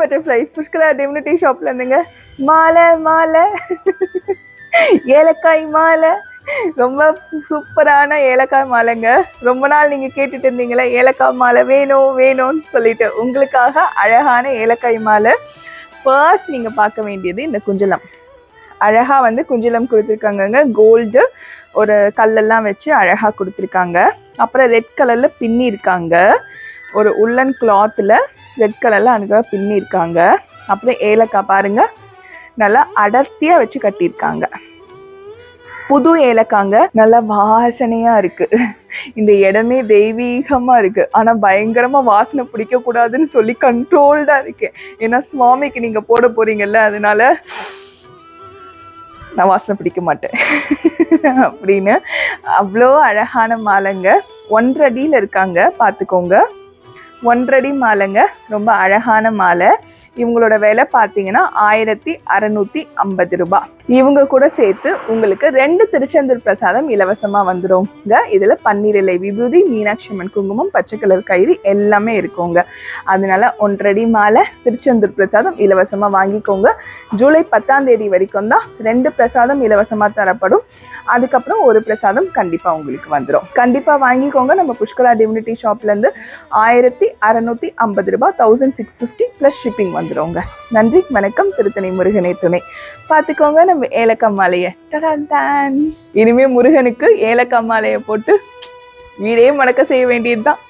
Butterflies Pushkara டிம்னிட்டி ஷாப்ல இருந்துங்க. மாலை மாலை. ஏலக்காய் மாலை. ரொம்ப சூப்பரான ஏலக்காய் மாலைங்க. ரொம்ப நாள் நீங்கள் கேட்டுட்டு இருந்தீங்களே ஏலக்காய் மாலை வேணும் வேணும்னு சொல்லிட்டு உங்களுக்காக அழகான ஏலக்காய் மாலை. ஃபர்ஸ்ட் நீங்கள் பார்க்க வேண்டியது இந்த குஞ்சலம். அழகாக வந்து குஞ்சலம் கொடுத்துருக்காங்கங்க. கோல்டு ஒரு கல்லெல்லாம் வச்சு அழகாக கொடுத்துருக்காங்க. அப்புறம் ரெட் கலரில் பின்னி இருக்காங்க. ஒரு உள்ளன் கிளாத்தில் ரெட் கலரில் அழகாக பின்னிருக்காங்க அப்புறம் ஏலக்காய் பாருங்க. நல்லா அடர்த்தியாக வச்சு கட்டியிருக்காங்க. புது ஏலக்காங்க. நல்லா வாசனையாக இருக்குது இந்த இடமே தெய்வீகமாக இருக்குது ஆனால் பயங்கரமாக வாசனை பிடிக்கக்கூடாதுன்னு சொல்லி கண்ட்ரோல்டாக இருக்கேன். ஏன்னா சுவாமிக்கு நீங்கள் போட போகிறீங்கல்ல அதனால நான் வாசனை பிடிக்க மாட்டேன். அப்படின்னு அவ்வளோ அழகான மாலைங்க. ஒன்றடியில் இருக்காங்க. பார்த்துக்கோங்க. ஒன்றடி மாலைங்க. ரொம்ப அழகான மாலை. இவங்களோட விலை பார்த்தீங்கன்னா ஆயிரத்தி அறநூற்றி ஐம்பது ரூபாய் இவங்க கூட சேர்த்து உங்களுக்கு ரெண்டு திருச்செந்தூர் பிரசாதம் இலவசமாக வந்துருங்க. இதில் பன்னீர் இலை விபூதி மீனாட்சி அம்மன் குங்குமம் பச்சை கலர் கயிறு எல்லாமே இருக்குங்க. அதனால ஒன்றடி மாலை திருச்செந்தூர் பிரசாதம் இலவசமாக வாங்கிக்கோங்க. ஜூலை பத்தாம் தேதி வரைக்கும் தான் ரெண்டு பிரசாதம் இலவசமாக தரப்படும். அதுக்கப்புறம் ஒரு பிரசாதம் கண்டிப்பாக உங்களுக்கு வந்துடும் கண்டிப்பாக வாங்கிக்கோங்க. நம்ம புஷ்கரா டிம்னிட்டி ஷாப்லேருந்து ஆயிரத்தி அறநூற்றி ஐம்பது ரூபாய் thousand six fifty plus shipping வந்துடுவோங்க நன்றி வணக்கம் திருத்தணி முருகனை துணை. பார்த்துக்கோங்க நம்ம ஏலக்காய் மாலையை. டடான். இனிமே முருகனுக்கு ஏலக்காய் மாலையை போட்டு வீடே மணக்க செய்ய வேண்டியது தான்